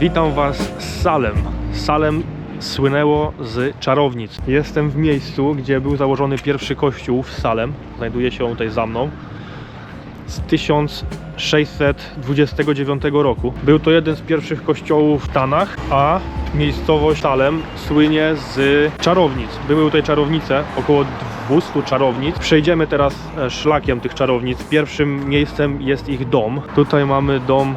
Witam Was z Salem. Salem słynęło z czarownic. Jestem w miejscu, gdzie był założony pierwszy kościół w Salem. Znajduje się on tutaj za mną. Z 1629 roku. Był to jeden z pierwszych kościołów w Stanach, a miejscowość Salem słynie z czarownic. Były tutaj czarownice, około 200 czarownic. Przejdziemy teraz e, szlakiem tych czarownic. Pierwszym miejscem jest ich dom. Tutaj mamy dom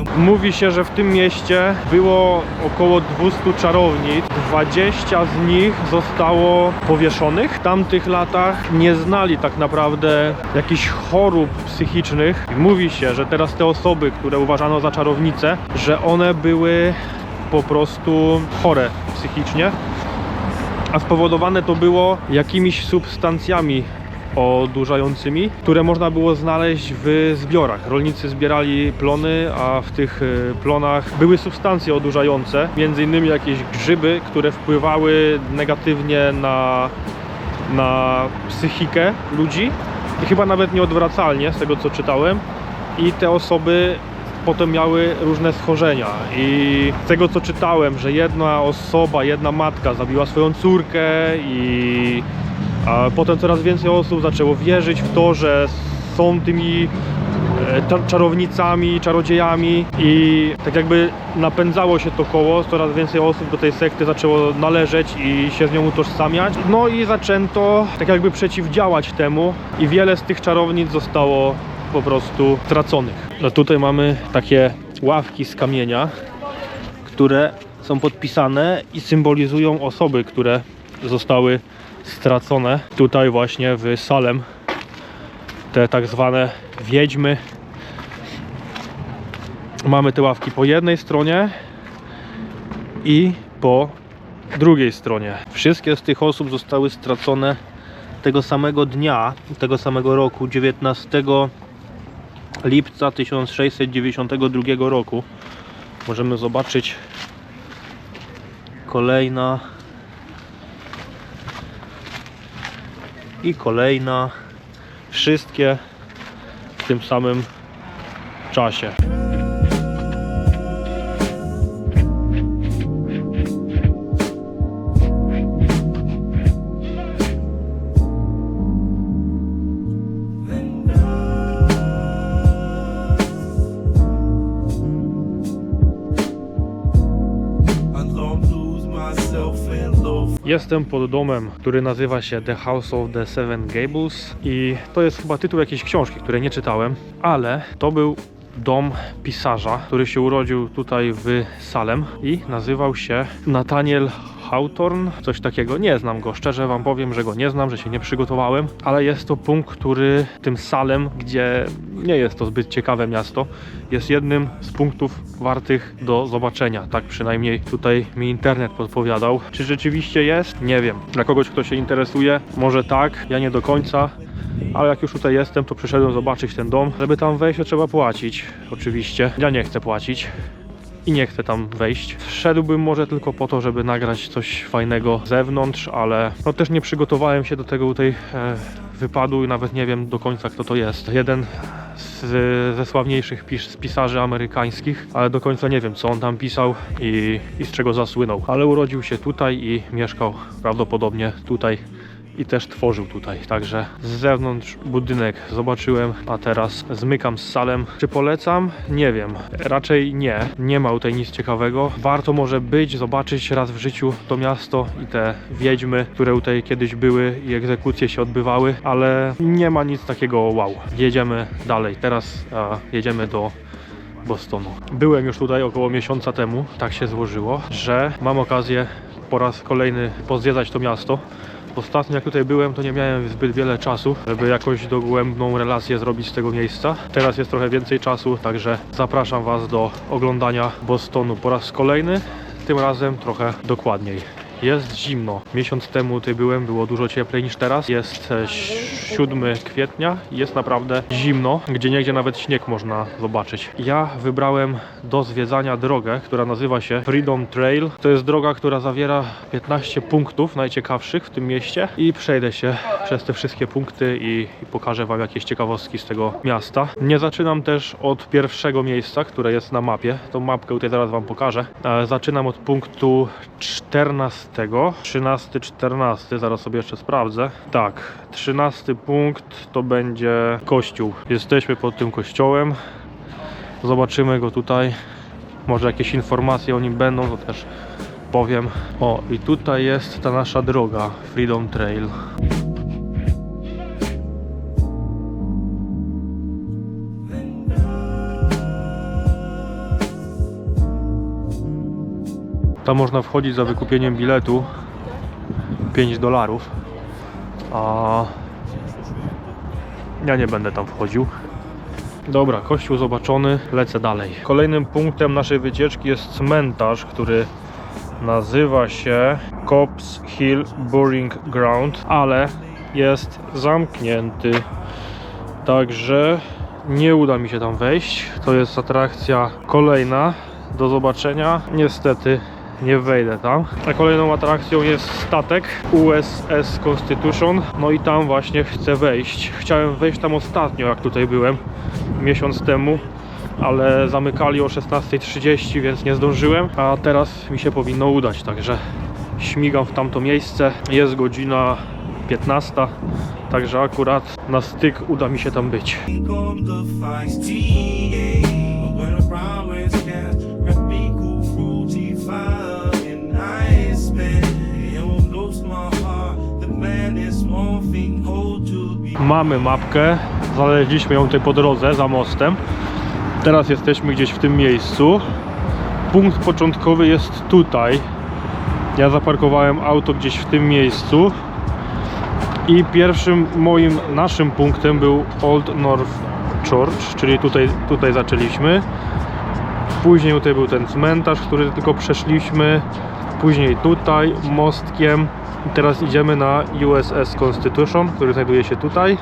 And Mówi się, że w tym mieście było około 200 czarownic. 20 z nich zostało powieszonych. W tamtych latach nie znali tak naprawdę jakichś chorób psychicznych. Mówi się, że teraz te osoby, które uważano za czarownice, że one były po prostu chore psychicznie. A spowodowane to było jakimiś substancjami odurzającymi, które można było znaleźć w zbiorach. Rolnicy zbierali plony, a w tych y, plonach były substancje odurzające, między innymi jakieś grzyby, które wpływały negatywnie na, na psychikę ludzi i chyba nawet nieodwracalnie, z tego co czytałem. I te osoby potem miały różne schorzenia i z tego co czytałem, że jedna osoba, jedna matka zabiła swoją córkę i a potem coraz więcej osób zaczęło wierzyć w to, że są tymi e, cza- czarownicami, czarodziejami i tak jakby napędzało się to koło, coraz więcej osób do tej sekty zaczęło należeć i się z nią utożsamiać. No i zaczęto tak jakby przeciwdziałać temu i wiele z tych czarownic zostało po prostu straconych. No tutaj mamy takie ławki z kamienia, które są podpisane i symbolizują osoby, które zostały stracone tutaj właśnie w Salem. Te tak zwane wiedźmy. Mamy te ławki po jednej stronie i po drugiej stronie. Wszystkie z tych osób zostały stracone tego samego dnia, tego samego roku, 19 lipca 1692 roku. Możemy zobaczyć kolejna i kolejna. Wszystkie w tym samym czasie. Jestem pod domem, który nazywa się The House of the Seven Gables i to jest chyba tytuł jakiejś książki, której nie czytałem, ale to był dom pisarza, który się urodził tutaj w Salem i nazywał się Nathaniel Hawthorne, coś takiego. Nie znam go, szczerze wam powiem, że go nie znam, że się nie przygotowałem, ale jest to punkt, który tym Salem, gdzie nie jest to zbyt ciekawe miasto, jest jednym z punktów wartych do zobaczenia. Tak przynajmniej tutaj mi internet podpowiadał. Czy rzeczywiście jest? Nie wiem. Dla kogoś, kto się interesuje, może tak, ja nie do końca. Ale jak już tutaj jestem, to przyszedłem zobaczyć ten dom. Żeby tam wejść, to trzeba płacić. Oczywiście. Ja nie chcę płacić i nie chcę tam wejść. Wszedłbym może tylko po to, żeby nagrać coś fajnego z zewnątrz, ale no też nie przygotowałem się do tego tutaj e, wypadu i nawet nie wiem do końca kto to jest. Jeden z, ze sławniejszych pis, z pisarzy amerykańskich, ale do końca nie wiem co on tam pisał i, i z czego zasłynął. Ale urodził się tutaj i mieszkał prawdopodobnie tutaj i też tworzył tutaj. Także z zewnątrz budynek zobaczyłem, a teraz zmykam z salem. Czy polecam? Nie wiem. Raczej nie. Nie ma tutaj nic ciekawego. Warto może być, zobaczyć raz w życiu to miasto i te wiedźmy, które tutaj kiedyś były i egzekucje się odbywały, ale nie ma nic takiego wow. Jedziemy dalej. Teraz a, jedziemy do Bostonu. Byłem już tutaj około miesiąca temu, tak się złożyło, że mam okazję po raz kolejny pozwiedzać to miasto. Ostatnio jak tutaj byłem, to nie miałem zbyt wiele czasu, żeby jakąś dogłębną relację zrobić z tego miejsca. Teraz jest trochę więcej czasu, także zapraszam Was do oglądania Bostonu po raz kolejny, tym razem trochę dokładniej. Jest zimno. Miesiąc temu tutaj byłem, było dużo cieplej niż teraz. Jest e, 7 kwietnia i jest naprawdę zimno, gdzie niegdzie nawet śnieg można zobaczyć. Ja wybrałem do zwiedzania drogę, która nazywa się Freedom Trail. To jest droga, która zawiera 15 punktów najciekawszych w tym mieście i przejdę się przez te wszystkie punkty i, i pokażę Wam jakieś ciekawostki z tego miasta. Nie zaczynam też od pierwszego miejsca, które jest na mapie. Tą mapkę tutaj zaraz Wam pokażę. E, Zaczynam od punktu 14. 13, 14, zaraz sobie jeszcze sprawdzę. Tak, 13 punkt to będzie kościół. Jesteśmy pod tym kościołem. Zobaczymy go tutaj. Może jakieś informacje o nim będą, to też powiem. O, i tutaj jest ta nasza droga, Freedom Trail. Tam można wchodzić za wykupieniem biletu 5 dolarów. A ja nie będę tam wchodził. Dobra, kościół zobaczony, lecę dalej. Kolejnym punktem naszej wycieczki jest cmentarz, który nazywa się Cops Hill Burying Ground, ale jest zamknięty. Także nie uda mi się tam wejść. To jest atrakcja kolejna do zobaczenia. Niestety nie wejdę tam. A kolejną atrakcją jest statek USS Constitution. No i tam właśnie chcę wejść. Chciałem wejść tam ostatnio, jak tutaj byłem, miesiąc temu. Ale zamykali o 16.30, więc nie zdążyłem. A teraz mi się powinno udać, także śmigam w tamto miejsce. Jest godzina 15, także akurat na styk uda mi się tam być. Mamy mapkę, znaleźliśmy ją tutaj po drodze za mostem. Teraz jesteśmy gdzieś w tym miejscu. Punkt początkowy jest tutaj. Ja zaparkowałem auto gdzieś w tym miejscu. I pierwszym moim, naszym punktem był Old North Church, czyli tutaj, tutaj zaczęliśmy. Później tutaj był ten cmentarz, który tylko przeszliśmy. Później tutaj mostkiem. Teraz idziemy na USS Constitution, który znajduje się tutaj.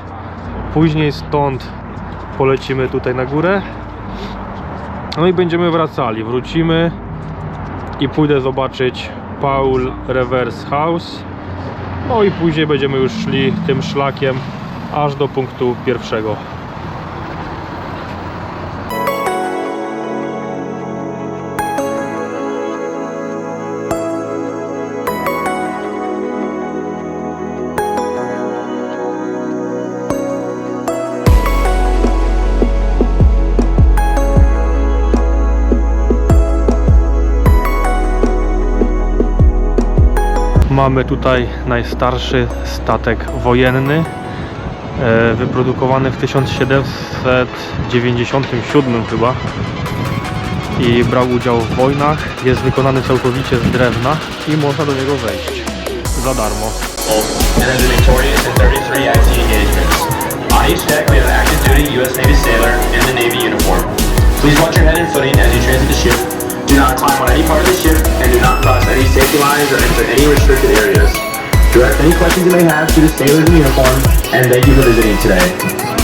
Później stąd polecimy tutaj na górę. No i będziemy wracali. Wrócimy i pójdę zobaczyć Paul Reverse House. No i później będziemy już szli tym szlakiem aż do punktu pierwszego. Mamy tutaj najstarszy statek wojenny, e, wyprodukowany w 1797 chyba i brał udział w wojnach. Jest wykonany całkowicie z drewna i można do niego wejść za darmo. and has been victorious in 33 IT engagements. On each deck, we have an active duty U.S. Navy sailor in the Navy uniform. Please watch your head and footing as you transit the ship. Do not climb on any part of the ship, and do not cross any safety lines or enter any restricted areas. Direct any questions you may have to the sailors in uniform, and thank you for visiting today.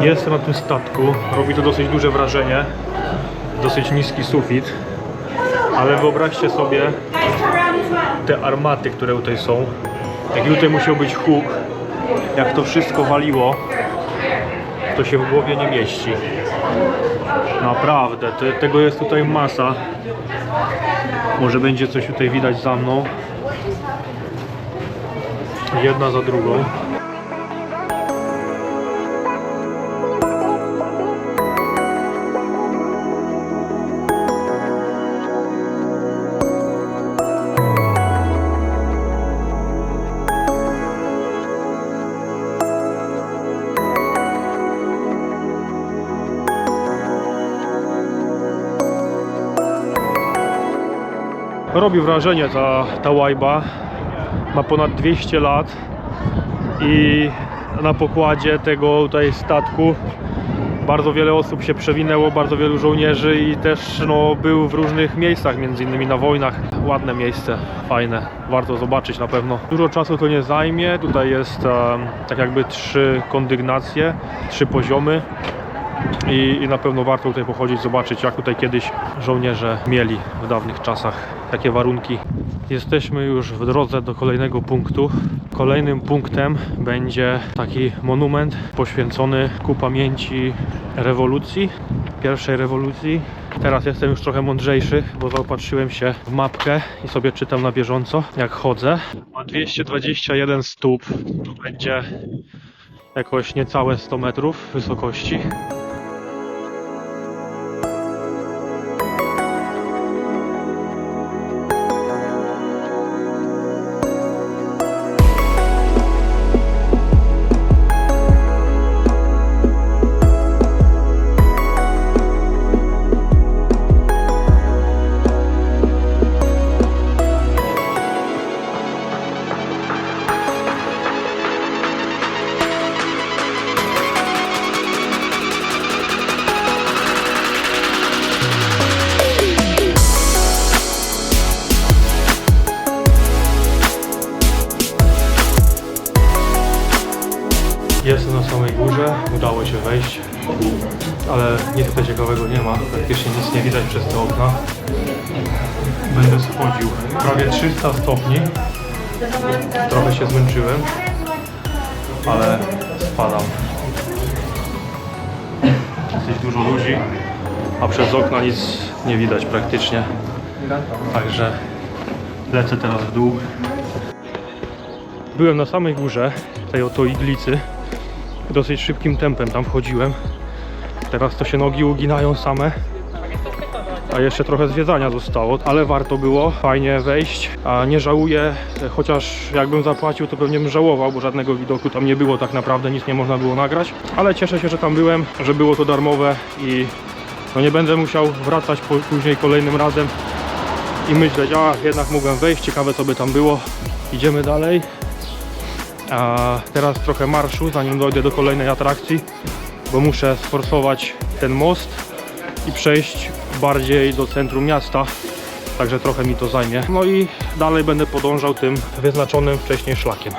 Jestem na tym statku, robi to dosyć duże wrażenie, dosyć niski sufit, ale wyobraźcie sobie te armaty, które tutaj są. Jaki tutaj musiał być huk, jak to wszystko waliło, to się w głowie nie mieści. Naprawdę, te, tego jest tutaj masa. Może będzie coś tutaj widać za mną. Jedna za drugą. Robi wrażenie ta, ta łajba. Ma ponad 200 lat i na pokładzie tego tutaj statku bardzo wiele osób się przewinęło, bardzo wielu żołnierzy i też no, był w różnych miejscach, między innymi na wojnach. Ładne miejsce, fajne, warto zobaczyć na pewno. Dużo czasu to nie zajmie, tutaj jest em, tak jakby trzy kondygnacje, trzy poziomy i, i na pewno warto tutaj pochodzić, zobaczyć jak tutaj kiedyś żołnierze mieli w dawnych czasach takie warunki. Jesteśmy już w drodze do kolejnego punktu. Kolejnym punktem będzie taki monument poświęcony ku pamięci rewolucji, pierwszej rewolucji. Teraz jestem już trochę mądrzejszy, bo zaopatrzyłem się w mapkę i sobie czytam na bieżąco, jak chodzę. Ma 221 stóp, to będzie jakoś niecałe 100 metrów wysokości. Przez te okna. Będę schodził prawie 300 stopni, trochę się zmęczyłem, ale spadam. Dosyć dużo ludzi, a przez okna nic nie widać praktycznie, także lecę teraz w dół. Byłem na samej górze tej oto iglicy. Dosyć szybkim tempem tam wchodziłem. Teraz to się nogi uginają same. A jeszcze trochę zwiedzania zostało, ale warto było fajnie wejść. A nie żałuję, chociaż jakbym zapłacił, to pewnie bym żałował, bo żadnego widoku tam nie było tak naprawdę, nic nie można było nagrać. Ale cieszę się, że tam byłem, że było to darmowe i no nie będę musiał wracać później kolejnym razem i myśleć, a jednak mogłem wejść, ciekawe co by tam było. Idziemy dalej. A teraz trochę marszu, zanim dojdę do kolejnej atrakcji, bo muszę sforsować ten most i przejść bardziej do centrum miasta. Także trochę mi to zajmie. No i dalej będę podążał tym wyznaczonym wcześniej szlakiem.